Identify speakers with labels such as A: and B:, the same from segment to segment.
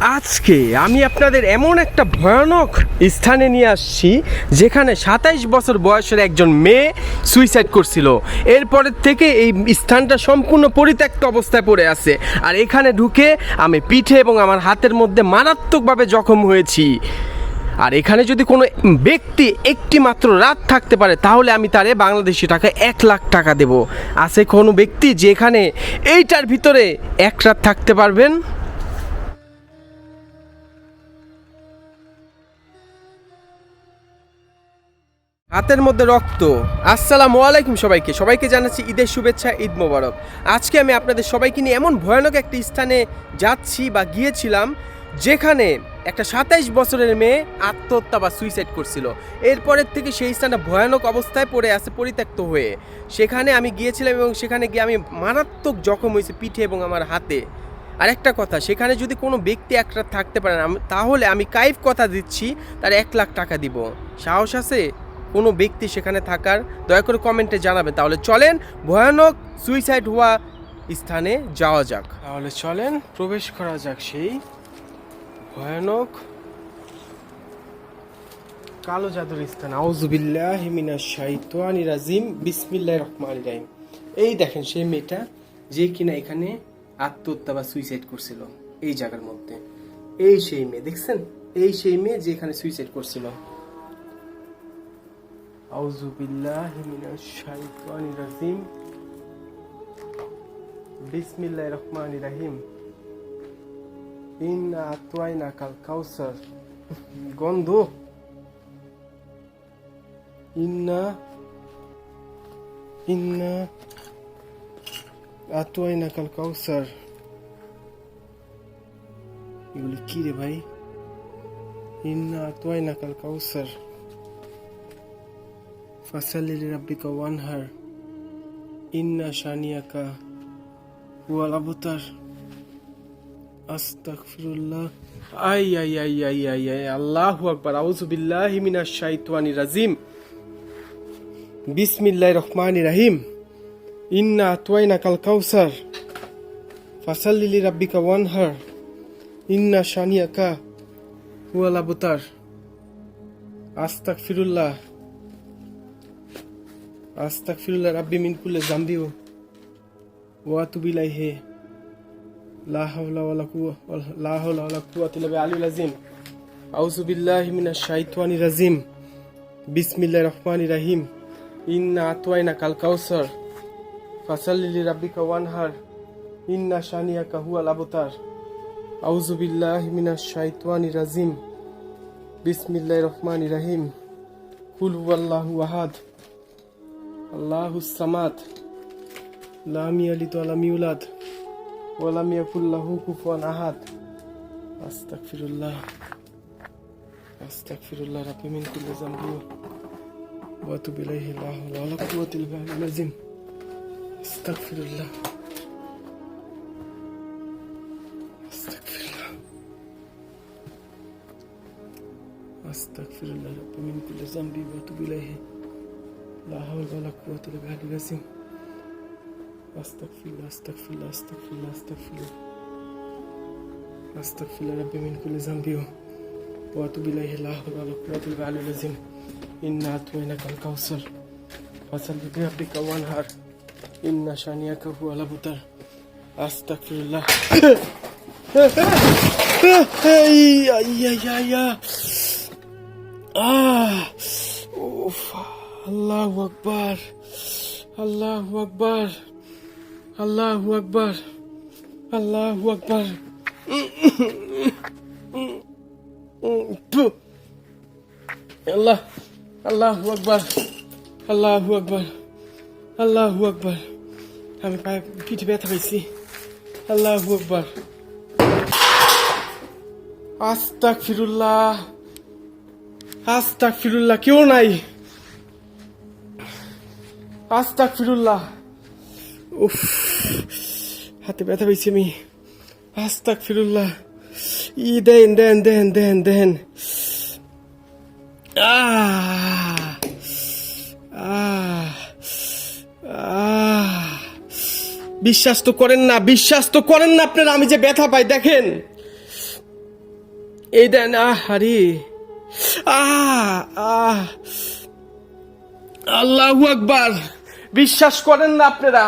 A: আজকে আমি আপনাদের এমন একটা ভয়ানক স্থানে নিয়ে আসছি, যেখানে সাতাইশ বছর বয়সের একজন মেয়ে সুইসাইড করছিল। এরপরের থেকে এই স্থানটা সম্পূর্ণ পরিত্যক্ত অবস্থায় পড়ে আছে। আর এখানে ঢুকে আমি পিঠে এবং আমার হাতের মধ্যে মারাত্মকভাবে জখম হয়েছি। আর এখানে যদি কোনো ব্যক্তি একটি মাত্র রাত থাকতে পারে, তাহলে আমি তারে বাংলাদেশি টাকা এক লাখ টাকা দেব। আছে কোনো ব্যক্তি যেখানে এইটার ভিতরে এক রাত থাকতে পারবেন? হাতের মধ্যে রক্ত। আসসালামু আলাইকুম সবাইকে। সবাইকে জানাচ্ছি ঈদের শুভেচ্ছা, ঈদ মোবারক। আজকে আমি আপনাদের সবাইকে নিয়ে এমন ভয়ানক একটি স্থানে যাচ্ছি বা গিয়েছিলাম, যেখানে একটা সাতাইশ বছরের মেয়ে আত্মহত্যা বা সুইসাইড করছিল। এরপরের থেকে সেই স্থানটা ভয়ানক অবস্থায় পড়ে আছে, পরিত্যক্ত হয়ে। সেখানে আমি গিয়েছিলাম এবং সেখানে গিয়ে আমি মারাত্মক জখম হয়েছে পিঠে এবং আমার হাতে। আরেকটা কথা, সেখানে যদি কোনো ব্যক্তি এক থাকতে পারেন তাহলে আমি কাইফ কথা দিচ্ছি, তার এক লাখ টাকা দিব। সাহস আছে? কোনো ব্যক্তি সেখানে থাকার, দয়া করে কমেন্টে জানাবেন। তাহলে চলেন, ভয়ানক সুইসাইড হওয়া স্থানে যাওয়া যাক। তাহলে চলেন, প্রবেশ করা যাক সেই ভয়ানক কালো জাদুর স্থান। আউজুবিল্লাহ হিমিনা শাইতানি রাজিম বিসমিল্লাহ রহমান রাহিম। এই দেখেন সেই মেয়েটা যে কিনা এখানে আত্মহত্যা বা সুইসাইড করছিল, এই জায়গার মধ্যে। এই সেই মেয়ে, দেখছেন? এই সেই মেয়ে যে এখানে সুইসাইড করছিল। আউজুবিল্লাহ হিমিনা শাইতানি রাজিম। বিসমিল্লাহ রহমান রাহিম। ইন্না আতওয়াইনা কাল কাউসার। গন্ধ। ইন্না ইন্না আতওয়াইনা কাল কাউসার। এগুলি কি রে ভাই? ইন্না আতওয়াইনা কাল কাউসার। ফাসালি লিরাব্বিকা ওয়ানহার ইন্না শানিয়াকা হুয়াল আবতার আস্তাগফিরুল্লাহ আই আই আই আই আই আই আল্লাহু আকবার আউযু বিল্লাহি মিনাশ শাইতানির রাজিম বিসমিল্লাহির রহমানির রহিম ইন্না আতওয়াইনা কাল কাউসার ফাসাল্লি লিরাব্বিকা ওয়ানহার ইন্না শানিয়াকা হুয়াল আবতার আস্তাগফিরুল্লাহ ইল্লা বিল আযীম। আউযু বিল্লাহি মিনাশ শাইতানির রাজিম। বিসমিল্লাহির রহমানির রহিম। ইন্না আতওয়াইনা কাল কাউসার। ফাসাল্লি লিরাব্বিকা ওয়ানহার। ইন্না শানিয়াকা হুয়াল আবতার। আউযু বিল্লাহি মিনাশ শাইতানির রাজিম। বিসমিল্লাহির রহমানির রহিম। কুল হুয়াল্লাহু আহাদ। আল্লাহুস সামাদ লাম ইয়ালিদ ওয়া লাম ইউলাদ ওয়া লাম ইয়াকুল লাহু কুফুয়ান আহাদ আস্তাগফিরুল্লাহ আস্তাগফিরুল্লাহ রাব্বি মিন কুল্লি যামবি ওয়া আতুবু ইলাইহি লা হাওলা ওয়া লা কুওয়াতা ইল্লা বিল্লাহিল আযীম আস্তাগফিরুল্লাহ আস্তাগফিরুল্লাহ আস্তাগফিরুল্লাহ রাব্বি মিন কুল্লি যামবি ওয়া আতুবু ইলাইহি لا حول ولا قوة إلا بالله العظيم. أستغفر الله أستغفر الله أستغفر الله أستغفر الله. أستغفر الله ربي من كل ذنب. وأتوب إليه. لا حول ولا قوة إلا بالله العظيم. إنا أتوينك الكوثر. فصل بربك وانهار إن شانئك هو الأبتر. أستغفر الله. آه. أوف. আল্লাহু আকবার আল্লাহু আকবার আল্লাহু আকবার আল্লাহু আকবার। আল্লাহ, আল্লাহু আকবার আল্লাহু আকবার আল্লাহু আকবার। আমি পায়ে পিঠে ব্যথা পাইছি। আল্লাহু আকবার। আস্তাক ফিরুল্লাহ আস্তাক ফিরুল্লাহ কেউ নাই। আস্তাক ফিরুল্লাহ উফ, হাতে ব্যথা পেয়েছি আমি। আস্তাক ফিরুল্লাহ ই, দেন দেন দেন দেন দেন। আহ আহ আহ। বিশ্বাস তো করেন না, বিশ্বাস তো করেন না আপনারা, আমি যে ব্যথা পাই, দেখেন। এই দেন, আহ আরে আহ আহ। আল্লাহু আকবার। বিশ্বাস করেন না আপনারা?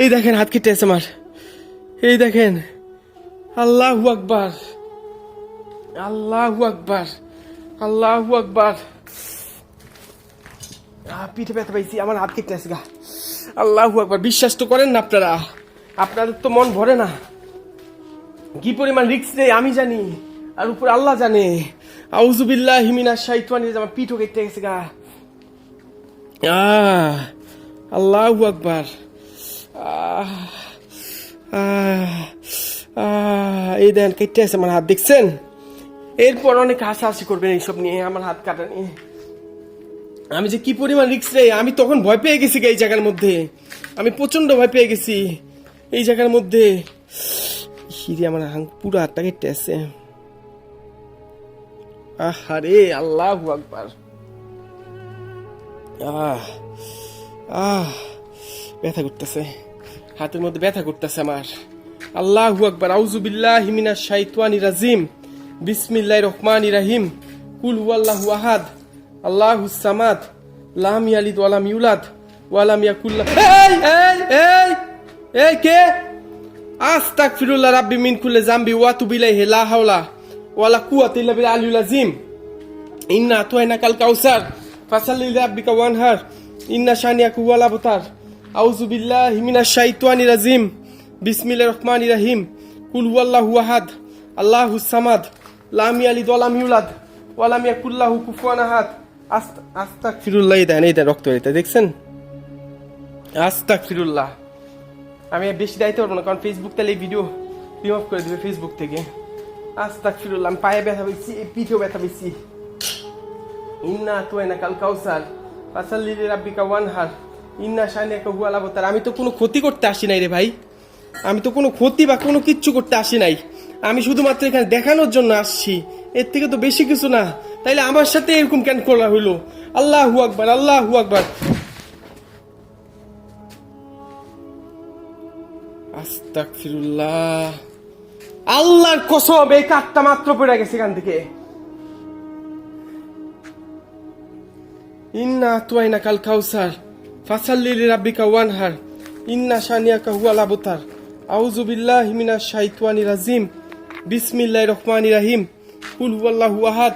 A: এই দেখেন, হাত কেটে আছে আমার। এই দেখেন, আল্লাহু আকবার। আল্লাহু আকবার আল্লাহু আকবার। পিঠে ব্যথা পাইছি, আমার হাত কেটে আছে গা। আল্লাহু আকবার, বিশ্বাস তো করেন না আপনারা? আপনাদের তো মন ভরে না। কি পরিমাণ রিক্স নেই আমি জানি, আর উপর আল্লাহ জানে। আউজুবিল্লাহ হিমিনা শাইতানি আমার পিঠও কেটে গেছে গা। আহ আল্লাহু আকবার। এই দেন কেটে আছে আমার হাত, দেখছেন? এরপর অনেক হাসাহাসি করবেন এইসব নিয়ে, আমার হাত কাটা নিয়ে। আমি যে কি পরিমাণ রিক্স রে, আমি তখন ভয় পেয়ে গেছি এই জায়গার মধ্যে। আমি প্রচণ্ড ভয় পেয়ে গেছি এই জায়গার মধ্যে। হিরে, আমার হাং পুরো হাতটা কেটে আছে। আহারে, আল্লাহ আকবার। আহ। আহ, ব্যথা করতেছে। হাতের মধ্যে ব্যথা করতেছে আমার। আল্লাহু আকবার আউজুবিল্লাহ হিমিনা শাইতানি রাজিম। বিসমিল্লাহ রহমান রাহিম। কুল হুয়াল্লাহু আহাদ। আল্লাহু সামাদ। লাম ইয়ালিদ ওয়ালাম ইউলাদ। ওয়ালাম ইয়াকুল্লাহ এই এই এই এই কে? আস্তাগফিরুল্লাহ রাব্বি মিন কুল্লি জামবি ওয়া তুবু ইলাইহি, লা হাওলা ওয়ালা কুওয়াতা ইল্লা বিল আলিয়্যিল আযীম। ইন্না কাল কাউসার ফাসাল্লি লিরাব্বিকা ওয়ানহার। ইন্না শানিয়াকা হুয়াল আবতার আউযু বিল্লাহি মিনাশ শাইতানির রাজিম। বিসমিল্লাহির রহমানির রহিম। কুল হুয়াল্লাহু আহাদ। আল্লাহুস সামাদ। লাম ইয়ালিদ ওয়া লাম ইউলাদ। ওয়া লাম ইয়াকুল লাহু কুফুয়ান আহাদ। আস্ত আস্তাগফিরুল্লাহ, এই দেন এই দেন, রক্ত এটা দেখছেন? আস্তাগফিরুল্লাহ। আমি আর বেশি দায়িত্ব পারব না, কারণ ফেসবুক তাহলে এই ভিডিও রিমুভ করে দেবে ফেসবুক থেকে। আস্তাগফিরুল্লাহ, আমি পায়ে ব্যথা পেয়েছি পিঠেও ব্যথা পেয়েছি। ইন্না তুয়াইনা কাল কাউসার। রাব্বিকা ইন্না শানিয়াকা হুয়াল আবতার আমি তো কোনো ক্ষতি করতে আসি নাই রে ভাই। আমি তো কোনো ক্ষতি বা কোনো কিচ্ছু করতে আসি নাই। আমি শুধুমাত্র এখানে দেখানোর জন্য আসছি। এর থেকে তো বেশি কিছু না। তাইলে আমার সাথে এরকম কেন করা হইল? আল্লাহু আকবার আল্লাহু আকবার। আস্তাগফিরুল্লাহ। আল্লাহর কসম, এই কাঠটা মাত্র পড়ে গেছে এখান থেকে। ইন্না তুয়াইনা কাল কাউসার ফাসাল্লি লিরাব্বিকা ওয়ানহার ইন্না শানিয়াকা হুয়াল আবতার আউযু বিল্লাহি মিনাশ শাইতানির রাজিম বিসমিল্লাহির রহমানির রহিম কুল হুয়াল্লাহু আহাদ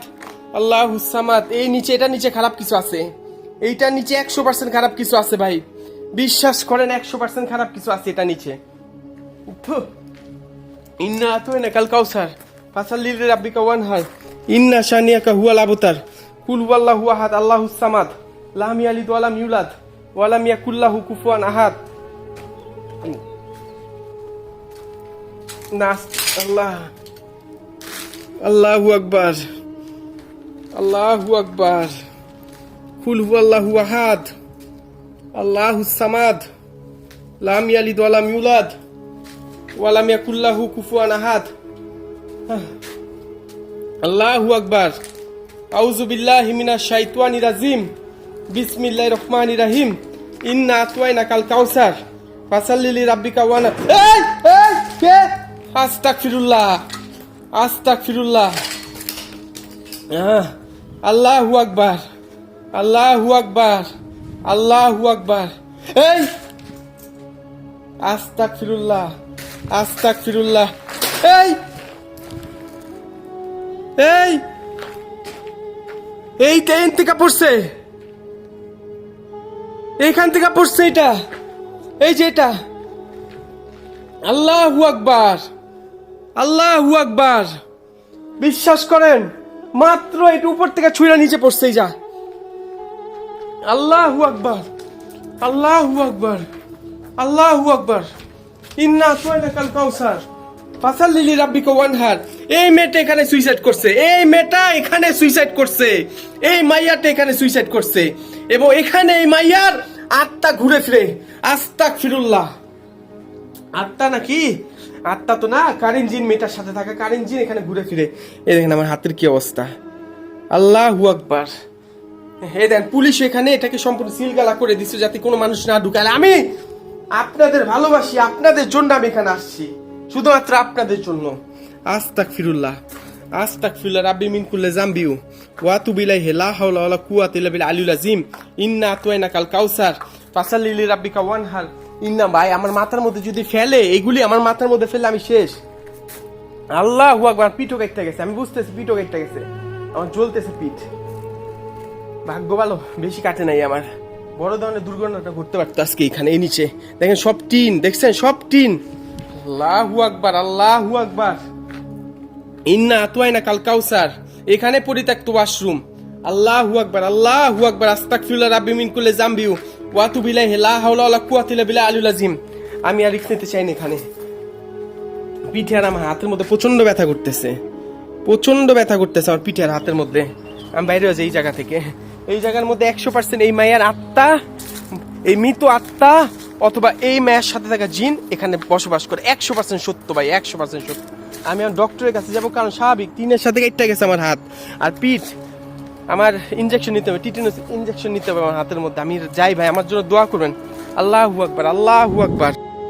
A: আল্লাহুস সামাদ এই নিচে এটা নিচে খারাপ কিছু আছে। এইটার নিচে একশো পার্সেন্ট খারাপ কিছু আছে ভাই। বিশ্বাস করেন একশো পার্সেন্ট খারাপ কিছু আছে এটা নিচে। ইন্না আতুয়াইনা কাল কাউসার। ফাসাল্লি লিরাব্বিকা ওয়ানহার। ইন্না শানিয়াকা হুয়াল আবতার কুল হুয়াল্লাহু আহাদ, আল্লাহুস সামাদ, লাম ইয়ালিদ ওয়ালাম ইউলাদ ওয়ালাম ইয়াকুল্লাহু কুফুয়ান আহাদ। নাস আল্লাহ, আল্লাহু আকবার আল্লাহু আকবার। কুল হুয়াল্লাহু আহাদ, আল্লাহুস সামাদ, লাম ইয়ালিদ ওয়ালাম ইউলাদ ওয়ালাম ইয়াকুল্লাহু কুফুয়ান আহাদ। আল্লাহু আকবার। আউযু বিল্লাহি মিনাশ শাইতানির রাজিম। বিসমিল্লাহির রহমানির রহিম। ইন্না আতওয়াইনা কাল কাউসার। ফাসাল্লি লিরাব্বিকা ওয়ানা এই এই, কে? আস্তাগফিরুল্লাহ। আস্তাগফিরুল্লাহ। আল্লাহু আকবার। আল্লাহু আকবার। আল্লাহু আকবার। এই! আস্তাগফিরুল্লাহ। আস্তাগফিরুল্লাহ। এই! এই! এইটা এন থেকে পড়ছে। এইখান থেকে পড়ছে এটা। এই যে এটা। আল্লাহু আকবার। আল্লাহু আকবার। বিশ্বাস করেন, মাত্র এটা উপর থেকে ছুঁড়া নিচে পড়ছে, এই যা। আল্লাহু আকবার। আল্লাহু আকবার। আল্লাহু আকবার। ইন্না তুয়াইনা কাল কাউসার। ফাসাল্লিলি রাব্বিকা ওয়ানহার এই মেয়েটা এখানে সুইসাইড করছে। এই মেয়েটা এখানে সুইসাইড করছে। এই মাইয়াটা এখানে সুইসাইড করছে। এবং এখানে এই মাইয়ার আত্মা ঘুরে ফিরে আস্তাক ফিরুল্লাহ আত্মা নাকি? আত্মা তো না কারেন জিন মেয়েটার সাথে থাকা কারেন জিন এখানে ঘুরে ফিরে এই দেখেন আমার হাতের কি অবস্থা। আল্লাহু আকবার। এই দেন, পুলিশ এখানে এটাকে সম্পূর্ণ সিলগালা করে দিচ্ছে যাতে কোনো মানুষ না ঢুকায়। আমি আপনাদের ভালোবাসি, আপনাদের জন্য আমি এখানে আসছি। শুধুমাত্র আপনাদের জন্য। আস্তাক ফিরুল্লাহ আস্তাগফিরুল্লাহ, রাব্বি মিন কুল্লি জামবিউ। ওয়া তুবু ইলাইহি লা হাওলা ওয়ালা কুওয়াতা ইল্লা বিল আলিউল আযীম। ইন্না আতওয়াইনা কাল কাউসার ফাসাল্লি লিরাব্বিকা ওয়ানহার। ইন্না, ভাই, আমার মাথার মধ্যে যদি ফেলে, এগুলি আমার মাথার মধ্যে ফেলে আমি শেষ। আল্লাহ আকবার, পিঠও কেটে গেছে। আমি বুঝতেছি পিঠও কেটে গেছে। আমার জ্বলতেছে পিঠ। ভাগ্য ভালো, বেশি কাটে নাই আমার। বড় ধরনের দুর্ঘটনাটা ঘটতে পারতো আজকে এখানে, এই নিচে। দেখেন সব টিন, দেখছেন? সব টিন। আল্লাহু আকবার আল্লাহু আকবার। ইন্না আতুয়াইনা কাল কাউসার। এখানে পরিত্যক্ত ওয়াশরুম। আল্লাহু আকবার আল্লাহু আকবার, আস্তাগফিরুল্লাহ রাব্বি মিন কুল্লি জামবি ওয়া তুবু ইলাইহি, লা হাওলা ওয়ালা কুওয়াতা ইল্লা বিল্লাহ আলিউল আযীম। আমি আর রিস্ক নিতে চাই না এখানে। পিঠে আর আমার হাতের মধ্যে প্রচণ্ড ব্যথা করতেছে। প্রচণ্ড ব্যথা করতেছে আমার পিঠে আর হাতের মধ্যে। আমি বাইরে হয়েছি এই জায়গা থেকে। এই জায়গার মধ্যে একশো পার্সেন্ট এই মায়ের আত্মা, এই মৃত আত্মা অথবা এই মায়ের সাথে থাকা জিন এখানে বসবাস করে। একশো পার্সেন্ট সত্য ভাই, একশো পার্সেন্ট সত্য। আমি আমার ডক্টরের কাছে যাব কারণ স্বাভাবিক তিনের সাথে কেটে গেছে আমার হাত। আর পিঠ আমার ইঞ্জেকশন নিতে হবে টিটেনাস ইঞ্জেকশন নিতে হবে আমার হাতের মধ্যে। আমি যাই ভাই, আমার জন্য দোয়া করবেন। আল্লাহু আকবার আল্লাহু আকবার।